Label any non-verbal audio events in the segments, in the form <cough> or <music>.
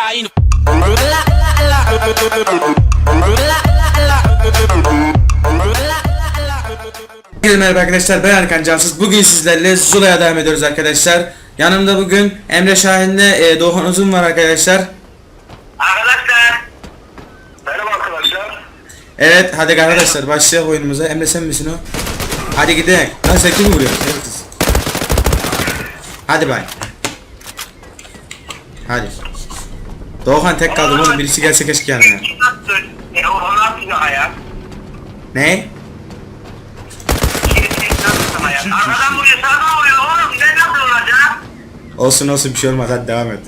caindo. Herkese merhaba arkadaşlar ben Erkan Cansız. Bugün sizlerle Zula'ya devam ediyoruz arkadaşlar. Yanımda bugün Emre Şahin'le e, Doğan Uzun var arkadaşlar. Arkadaşlar. Merhaba arkadaşlar. Evet hadi arkadaşlar başlayalım oyunumuza. Emre sen misin o? Hadi gidelim. Lan sen kimi vuruyorsun? Hadi bay. Hadi. Doğan tek kaldım oğlum birisi gelse keşke yanına. Nasıl? E, o? Ne? Şey, şey, nasıl bir hayat? Arkadan vuruyor, sağdan vuruyor. Oğlum ne nasıl olacak? Olsun olsun bir şey olmaz hadi devam et.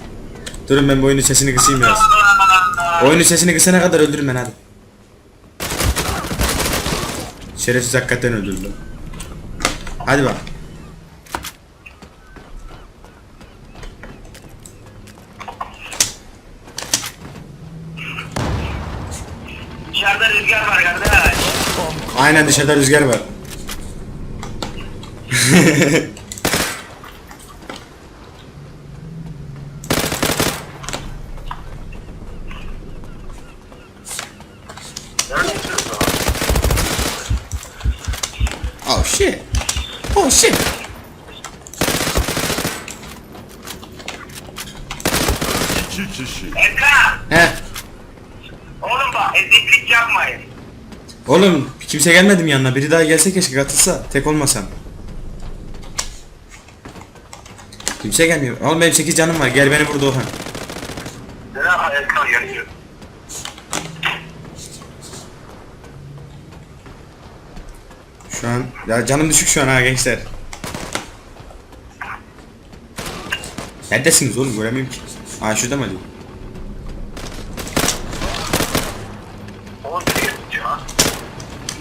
Durun ben bu oyunun sesini kısayım biraz. Oyunun sesini kısana kadar öldürün ben hadi. Şerefsiz hakikaten öldürdü. Hadi bak. Dışarıda rüzgar var kardeş. Aynen dışarıda rüzgar var. Oh shit. Oh shit. İki kişi. Erkan. He. Oğlum bak eziklik yapmayın. Oğlum kimse gelmedi mi yanına? Biri daha gelse keşke katılsa. Tek olmasam. Kimse gelmiyor. Oğlum benim 8 canım var. Gel beni Erkan yanıyor? Şu an ya canım düşük şu an ha gençler. Neredesiniz oğlum göremiyorum ki. Aa şurada mı acaba? Oğlum bir ya.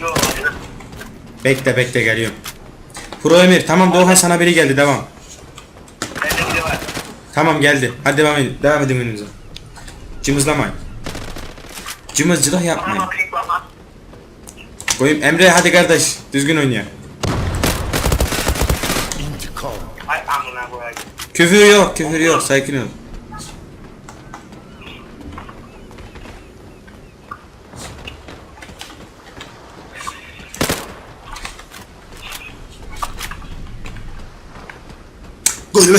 Yok hayır. Bekle bekle geliyorum. Pro Emir tamam Doğan sana biri geldi devam. Bende biri var. Tamam geldi. Hadi devam edin. Devam edin önünüze. Cımızlamayın. Cımızcılık yapmayın. Koyayım Emre hadi kardeş düzgün oyna. Küfür yok küfür yok sakin ol.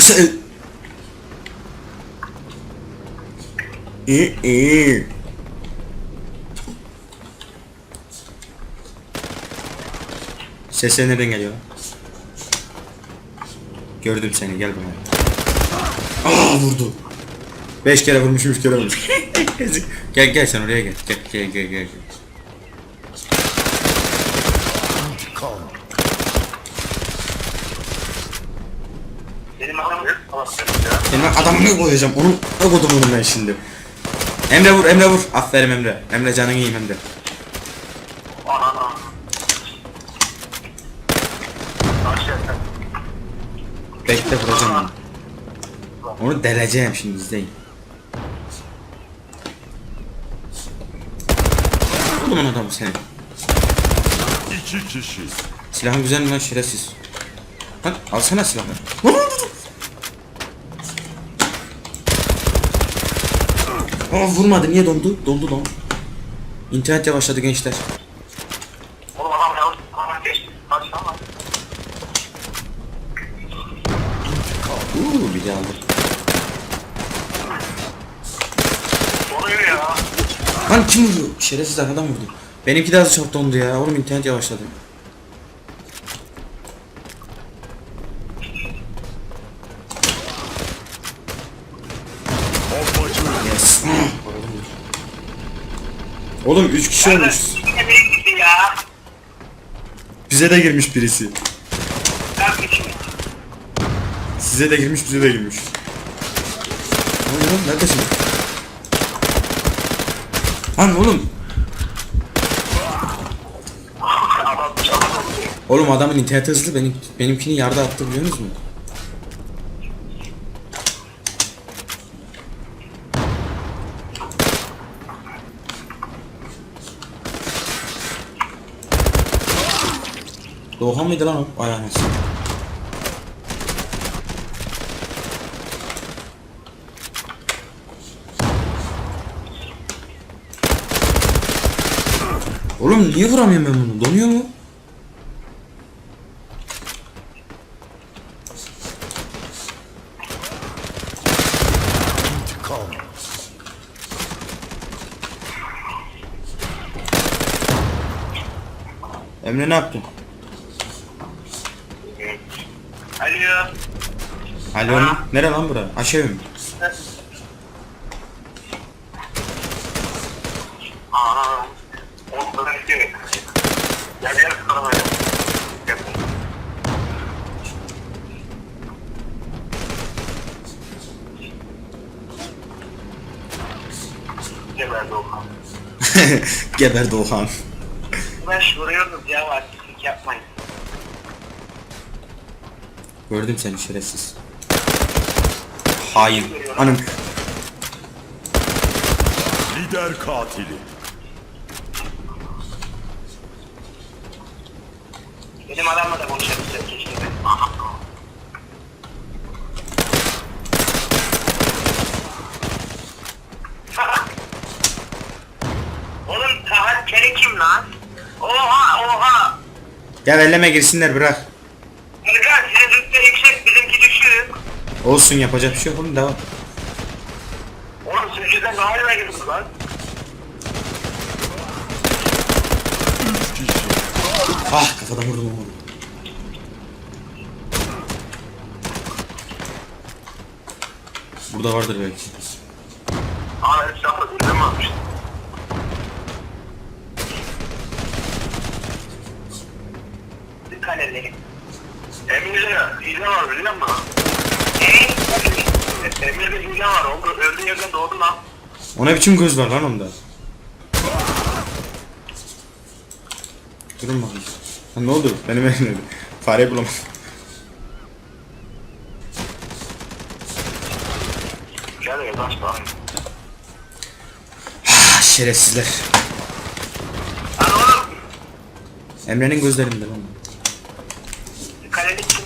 Sen. İyi iyi. Sesler nereden geliyor? Gördüm seni gel bana. Aa vurdu. Beş kere vurmuş üç kere vurmuş. <laughs> gel gel sen oraya gel. Gel gel gel gel. gel. İntikam. Benim adamım yok. ya. Benim adamını koyacağım. Onu ne koydum onu ben şimdi. Emre vur Emre vur. Aferin Emre. Emre canın iyiyim Emre. Gerçekten. Bekle vuracağım onu. Onu deleceğim şimdi izleyin. Vurdum onu adamı seni. İki kişi. Silahın güzel mi lan şerefsiz? Lan alsana silahı. Vur, vur, vur. Aa vurmadı niye dondu? Dondu lan. İnternet yavaşladı gençler. Oğlum adam. Baksana. Uuu bir de aldı. Oluyor ya. Lan kim vuruyor? Şerefsiz arkadan vurdu. Benimki de az çok dondu ya. Oğlum internet yavaşladı. Oğlum 3 kişi olmuş. Yine gitti ya. Bize de girmiş birisi. Kardeşim. Size de girmiş bize de girmiş. Oğlum oğlum neredesin? Lan oğlum. Adam çalamadı. Oğlum adamın interneti hızlı benim benimkini yarda attı biliyor musunuz? Doğan mıydı lan o? Ay anasını. Oğlum niye vuramıyorum ben bunu? Donuyor mu? Emre ne yaptın? Alo. Nere lan bura? Aşağı mı? <laughs> Aa. Geberdi Okan. Geberdi Okan. Uğraş vuruyorsunuz ya artistlik yapmayın. Gördüm seni şerefsiz. Hain. Anam. Lider katili. Benim adamla da konuşabilsem keşke ben. <laughs> Oğlum Tahat Kere kim lan? Oha oha! Ya elleme girsinler bırak. Erkan sizin rütbe yüksek bizimki düşük. Olsun yapacak bir şey yok oğlum devam. Oğlum sürücüden ne haline girdiniz lan? Ah kafadan vurdum onu. Burada vardır belki. Aa şapla bizden varmış. Bir kaleli. Emir'de hile var biliyor musun? Eee? Emir'de hile var. O öldüğü yerden doğdu lan. O ne biçim göz var lan onda? Durun bakayım. Ha, ne oldu? Benim elimde. Fareyi bulamadım. Gel bak. Ah şerefsizler. Lan. Emre'nin gözlerinde lan. Kaleli kim?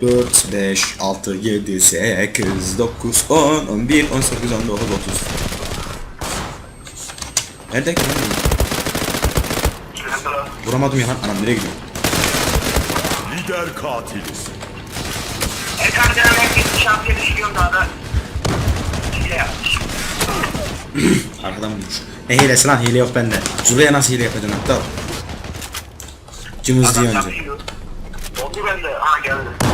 4, 5, 6, 7, 8, 9, 10, 11, 18, 19, 30. Nerede ki lan? bu? Vuramadım ya lan. Anam nereye gidiyor? Lider katili. Erkan Can'a herkes şampiyon düşüyorum daha da. Hile yapmış. <clears throat> Arkadan vurmuş. Ne hilesi lan hile yok bende. Zula'ya nasıl hile yapacaksın hatta? Cımız diye Adam önce. Oldu bende. Ha geldi.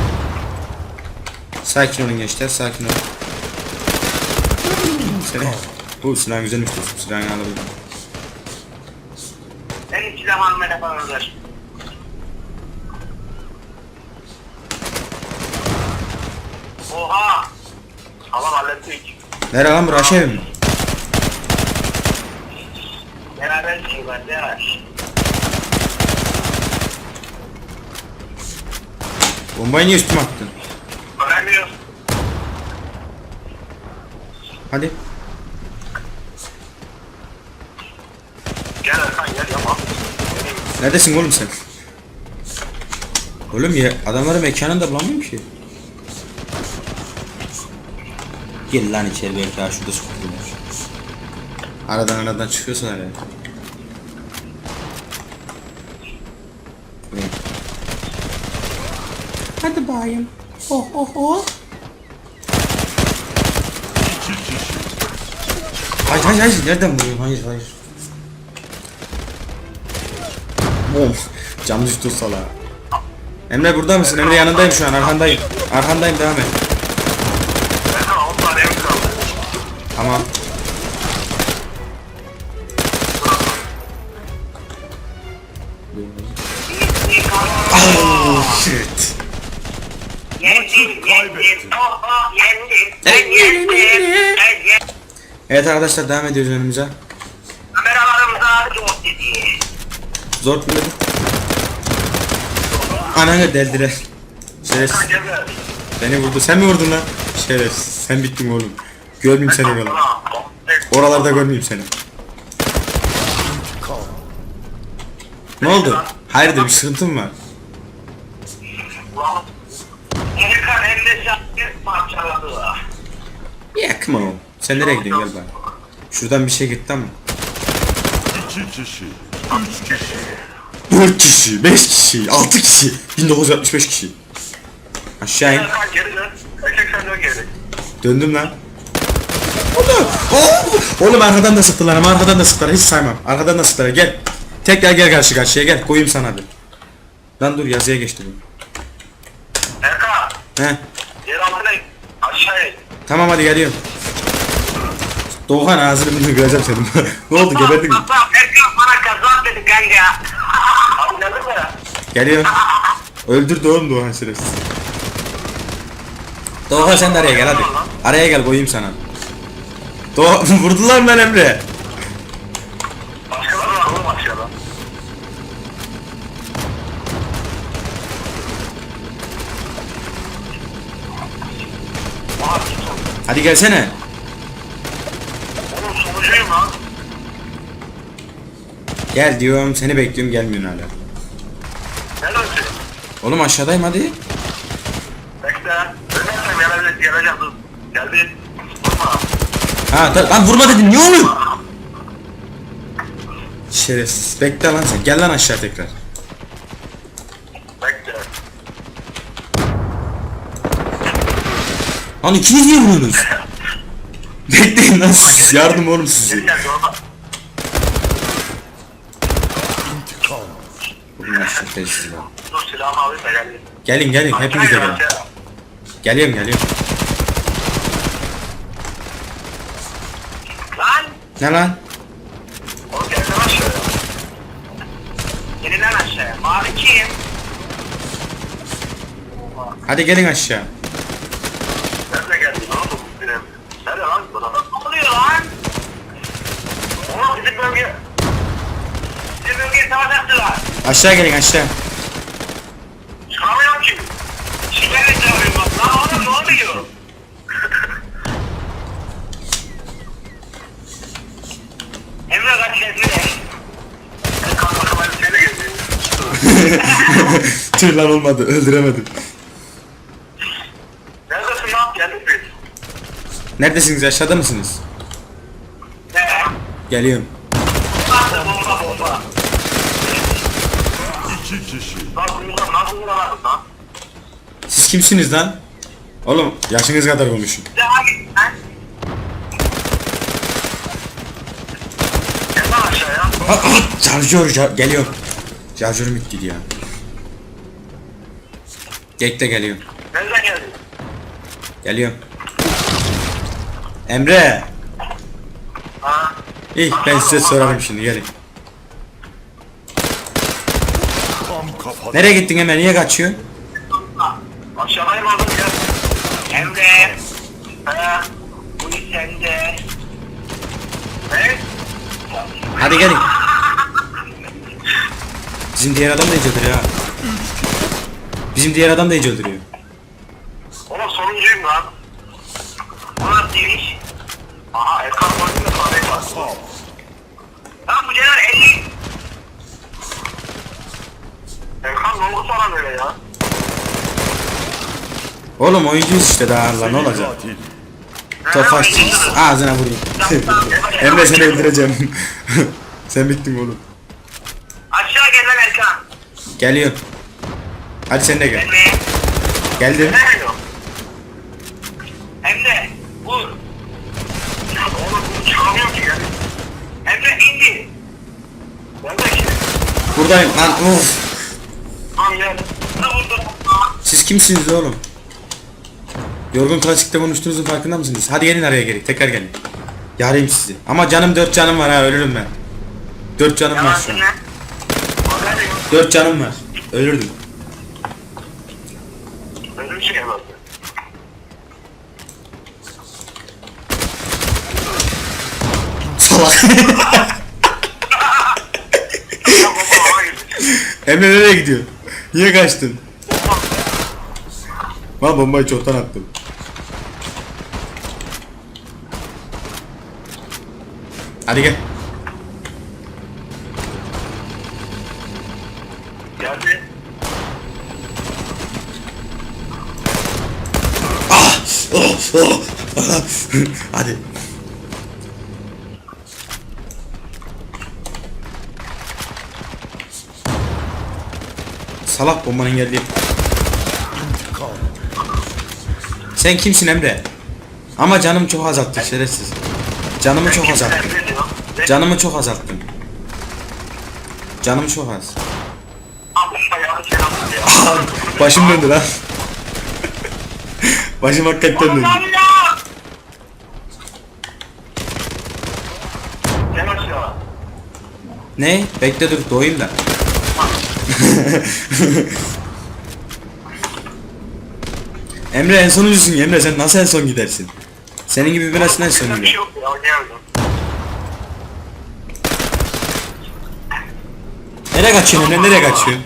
Sakin olun gençler sakin olun. Seni. Bu silah güzelmiş dostum silahını alabilirim. En iki zaman merhaba arkadaş. Oha! Tamam hallettik. Nere lan bura aşağı mi? Beraber şey var ya. Bombayı niye üstüme attın? Hadi. Gel Erkan gel yapma. Neredesin oğlum sen? Oğlum ya adamları mekanında bulamıyorum ki. Gel lan içeri belki ha şurada sokuyorlar. Aradan aradan çıkıyorsun. Buraya. Hadi bayım. Oh oh oh. İki kişi. Hayır hayır hayır nereden vuruyorsun? Hayır hayır. Bom. Cam düştü sala. Emre burada mısın? Emre yanındayım şu an arkandayım. Arkandayım devam et. Erkan 10 tane ev kaldı. Tamam. Oh shit. Yendim, kaybettin. yendim. Yendim. Ben yendim. Ben yendim. Evet arkadaşlar devam ediyoruz önümüze. Kameralarımıza. Zor mu dedi? Ananı deldiler. Şerefsiz. Beni vurdu. Sen mi vurdun lan? Şerefsiz. Sen bittin oğlum. Görmeyeyim seni oğlum. Oralarda görmeyeyim seni. Ne oldu? Hayırdır bir sıkıntın var? Erkan hem de şarkı parçaladı. Yeah come on. Sen nereye gidiyorsun gel bak. Şuradan bir şey gitti ama. İki kişi. Üç kişi. 4 kişi, 5 kişi, 6 kişi, 1965 kişi. Aşağı in. Geri dön. Sen dön geri. Döndüm lan. Oğlum, oh! Oğlum arkadan da sıktılar ama arkadan da sıktılar hiç saymam. Arkadan da sıktılar gel. Tekrar gel karşı karşıya gel koyayım sana bir. Lan dur yazıya geçti bu. Erkan. He. Yer altına in. Tamam hadi geliyorum. Doğan ağzını bir göreceğim senin. <laughs> ne oldu geberdin mi? Bak Erkan bana kazan dedi kanka. <laughs> Anladın mı? Geliyorum. Öldürdü oğlum Doğan şerefsiz. Doğan sen de araya gel hadi. Araya gel koyayım sana. Doğan <laughs> vurdular mı lan Emre? Başkaları var oğlum aşağıda. Hadi gelsene. Sonucuyum lan. Gel diyorum seni bekliyorum gelmiyorsun hala. Neredesin? Oğlum aşağıdayım hadi. Bekle. Dönersem geleceğim, geleceğim dur. Geldi. Durma. Ha ta- lan vurma dedim niye oğlum? Şerefsiz. Bekle lan sen. Gel lan aşağı tekrar. Bekle. Lan ikiniz niye vuruyorsunuz? <laughs> Bekleyin lan siz. <laughs> Yardım oğlum sizi. Şerefsiz. Dur silahımı alayım da geldi. Gelin gelin hepiniz de gelin. Geliyorum geliyorum. Lan! Ne lan? Oğlum gelsene aşağıya. Lan aşağıya. Mavi kim? Hadi gelin aşağı. Nerede geldin oğlum? Benim. Nerede lan bu adam? Ne oluyor lan? Bizim bölge... Bizim bölgeye savaş attılar. Aşağı gelin aşağı. Çıkamıyorum ki. Şiberle çıkamıyorum bak. Lan oğlum ne oluyor? Emre kaç Emre. Ben kalkmakım elbiseyle geldi. Tüh lan olmadı öldüremedim. Neredesin lan? Geldik biz. Neredesiniz aşağıda mısınız? Ne? Geliyorum. Nasıl bomba bomba? İki kişi. Lan bundan nasıl vuramadın lan? Siz kimsiniz lan? Oğlum yaşınız kadar konuşun. Şarjör şar- geliyorum. Şarjörüm bitti ya. Gekte geliyorum. Nereden geldin? Geliyorum. Emre. Ha? İyi ben size sorarım şimdi gelin. Nereye gittin Emre niye kaçıyorsun? Aşağıdayım oğlum gel. Emre. Ha? Bu iş sende. Ne? Hadi gelin. Bizim diğer adam da iyice öldürüyor ha. Bizim diğer adam da iyice öldürüyor. Oğlum sonuncuyum lan. Bu nasıl iş? Aha Erkan Koyun'un da var. Sağ. Lan bu Celal 50. Erkan ne oldu sana böyle ya? Oğlum oyuncuyuz işte daha Allah ne olacak? Tofaş ağzına vurayım. <laughs> Emre seni öldüreceğim. <laughs> Sen bittin oğlum. Aşağı gel lan Erkan. Geliyorum. Hadi sen de gel. Emre. Geldim. Ne diyor? Emre. Vur. Oğlum bunu çıkamıyor ki ya. Emre indi. Nerede ki? Buradayım lan of. Lan gel. Ne vurdu? Siz kimsiniz oğlum? Yorgun klasikte konuştuğunuzun farkında mısınız? Hadi gelin araya geri. Tekrar gelin. Yarayım sizi. Ama canım dört canım var ha ölürüm ben. Dört canım var şu an. Dört canım var. Ölürdüm. Şey. Salak. Emre nereye gidiyor? Niye kaçtın? Lan bombayı çoktan attım. Hadi gel. Geldi. Ah! Oh! Oh! <laughs> Hadi. Salak bombanın geldiği. Sen kimsin Emre? Ama canım çok azalttı şerefsiz. Canımı çok azalttı. Canımı çok azalttın. Canım çok az. Başım döndü lan. <laughs> Başım hakikaten döndü. Ne? Bekle dur doğayım da. <laughs> Emre en sonuncusun Emre sen nasıl en son gidersin? Senin gibi birisi en son Bir şey gider. yok ya oynayamıyorum. Nereye kaçıyorsun Emre nereye kaçıyorsun?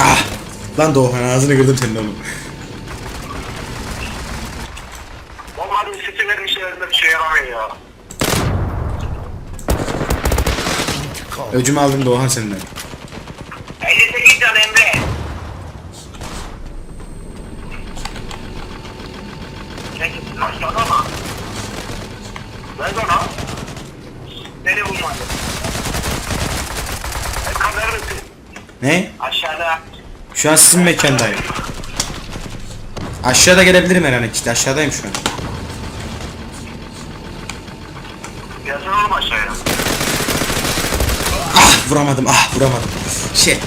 Ah! Lan Doğan ağzını kırdım senin oğlum. Bir seçim vermiş yerinde bir şey yaramıyor ya. Öcümü aldım Doğan senden. 58 can Emre. Peki aşağıda mı? Nerede lan? Beni bulmadı. Mısın? Ne? Aşağıda. Şu an sizin mekandayım. Aşağıda gelebilirim her an işte aşağıdayım şu an. Yazın oğlum aşağıya. Ah vuramadım ah vuramadım. Şey.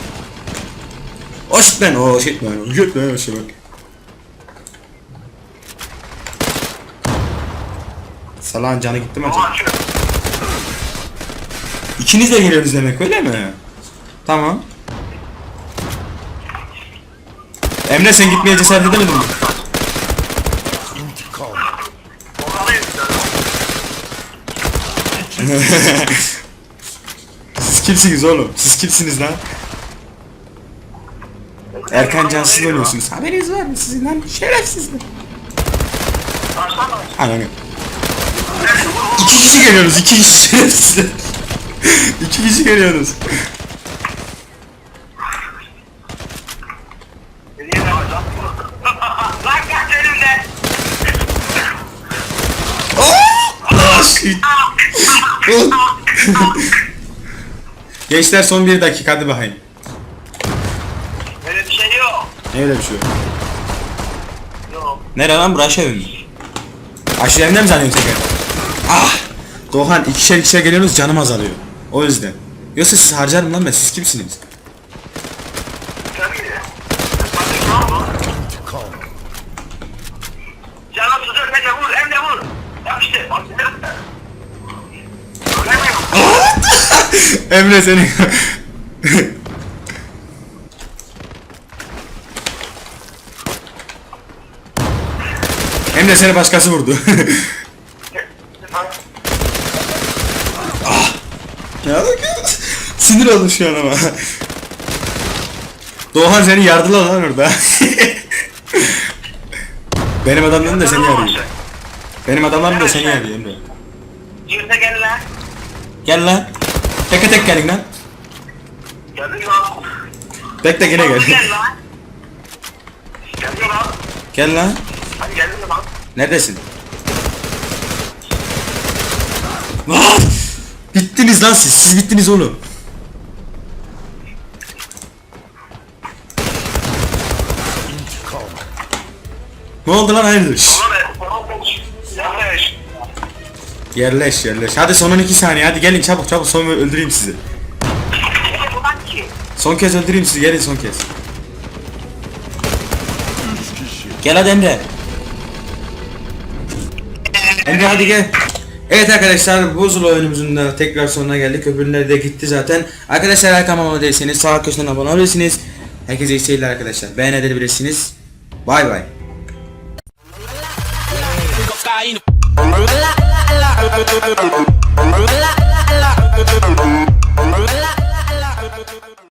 O shit man o shit man o shit man o shit man. Salağın canı gitti mi acaba? İkiniz de geliyorsunuz demek öyle mi? Tamam. Emre sen gitmeye cesaret edemedin mi? <laughs> Siz kimsiniz oğlum? Siz kimsiniz lan? Erkan Cansız oynuyorsunuz. Haberiniz var mı sizin lan? Şerefsizler. Aşağıda. Ananı. İki kişi geliyoruz, iki kişi <laughs> iki kişi geliyoruz. Niye ne var lan? Lan kaç elimde. Ah, shit. <laughs> Gençler son bir dakika hadi bakayım. Öyle bir şey yok. Ne öyle bir şey yok. Yok. Nere lan burası evim mi? Aşırı evinde mi zannediyorsun sen? Ah! Doğan ikişer ikişer geliyorsunuz canım azalıyor. O yüzden. Yoksa siz harcarım lan ben siz kimsiniz? Sen mi? Bakın ne oldu? İntikam. Canım sıcak hem de vur hem de vur. Ya işte bak. Göremiyorum. Emre seni. Emre seni başkası vurdu. bak ya. Sinir oldum şu an ama. Doğan seni yardılar lan orada. Benim adamlarım da seni yarıyor. Benim adamlarım da seni yarıyor Emre. Girse gel lan. Gel lan. Teke tek gelin lan. Geldin lan. Tek yine gel. Gel lan. Geldin lan. Gel lan. Hadi geldin lan. Neredesin? Lan! Bittiniz lan siz. Siz bittiniz oğlum. Ne oldu lan hayırdır? Şşş. Yerleş yerleş. Hadi son 12 saniye. Hadi gelin çabuk çabuk son öldüreyim sizi. Son kez öldüreyim sizi. Gelin son kez. Gel hadi Emre. Emre hadi gel. Evet arkadaşlar buzul oyunumuzun da tekrar sonuna geldik. Öbürleri de gitti zaten. Arkadaşlar eğer kanalıma değilseniz sağ köşeden abone olabilirsiniz. Herkese iyi seyirler arkadaşlar. Beğenebilirsiniz. Bay bay. Música